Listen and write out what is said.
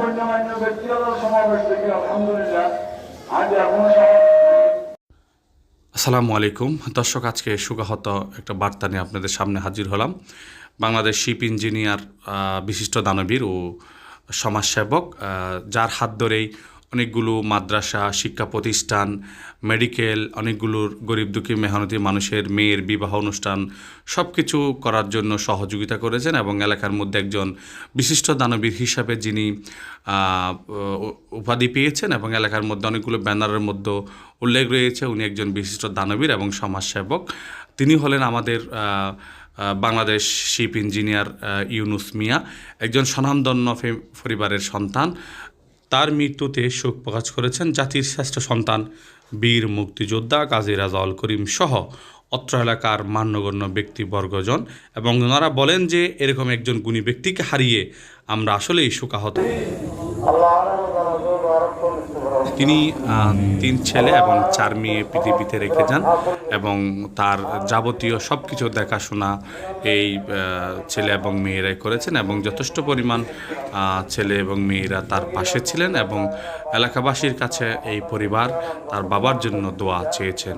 গণ্যমান্য ব্যক্তিগত সমাবেশ থেকে আলহামদুলিল্লাহ আজ এখনও আসসালামু আলাইকুম। দর্শক, আজকে সুগাহত একটা বার্তা নিয়ে আপনাদের সামনে হাজির হলাম। বাংলাদেশ শিপ ইঞ্জিনিয়ার বিশিষ্ট দানবীর ও সমাজসেবক যার হাত ধরেই অনেকগুলো মাদ্রাসা, শিক্ষা প্রতিষ্ঠান, মেডিকেল অনেকগুলোর গরিব দুঃখী মেহনতি মানুষের মেয়ের বিবাহ অনুষ্ঠান সব কিছু করার জন্য সহযোগিতা করেছেন এবং এলাকার মধ্যে একজন বিশিষ্ট দানবীর হিসাবে যিনি উপাধি পেয়েছেন এবং এলাকার মধ্যে অনেকগুলো ব্যানারের মধ্যে উল্লেখ রয়েছে। উনি একজন বিশিষ্ট দানবীর এবং সমাজসেবক। তিনি হলেন আমাদের বাংলাদেশ শিপ ইঞ্জিনিয়ার ইউনুস মিয়া, একজন স্বনামধন্য পরিবারের সন্তান। তার মৃত্যুতে শোক প্রকাশ করেছেন জাতির শ্রেষ্ঠ সন্তান, বীর মুক্তিযোদ্ধা কাজী রাজাউল করিম সহ অত্র এলাকার মান্যগণ্য ব্যক্তিবর্গজন এবং ওনারা বলেন যে এরকম একজন গুণী ব্যক্তিকে হারিয়ে আমরা আসলেই শোকাহত। তিনি তিন ছেলে এবং চার মেয়ে পৃথিবীতে রেখে যান এবং তার যাবতীয় সব কিছু দেখাশোনা এই ছেলে এবং মেয়েরাই করেছেন এবং যথেষ্ট পরিমাণ ছেলে এবং মেয়েরা তার পাশে ছিলেন এবং এলাকাবাসীর কাছে এই পরিবার তার বাবার জন্য দোয়া চেয়েছেন।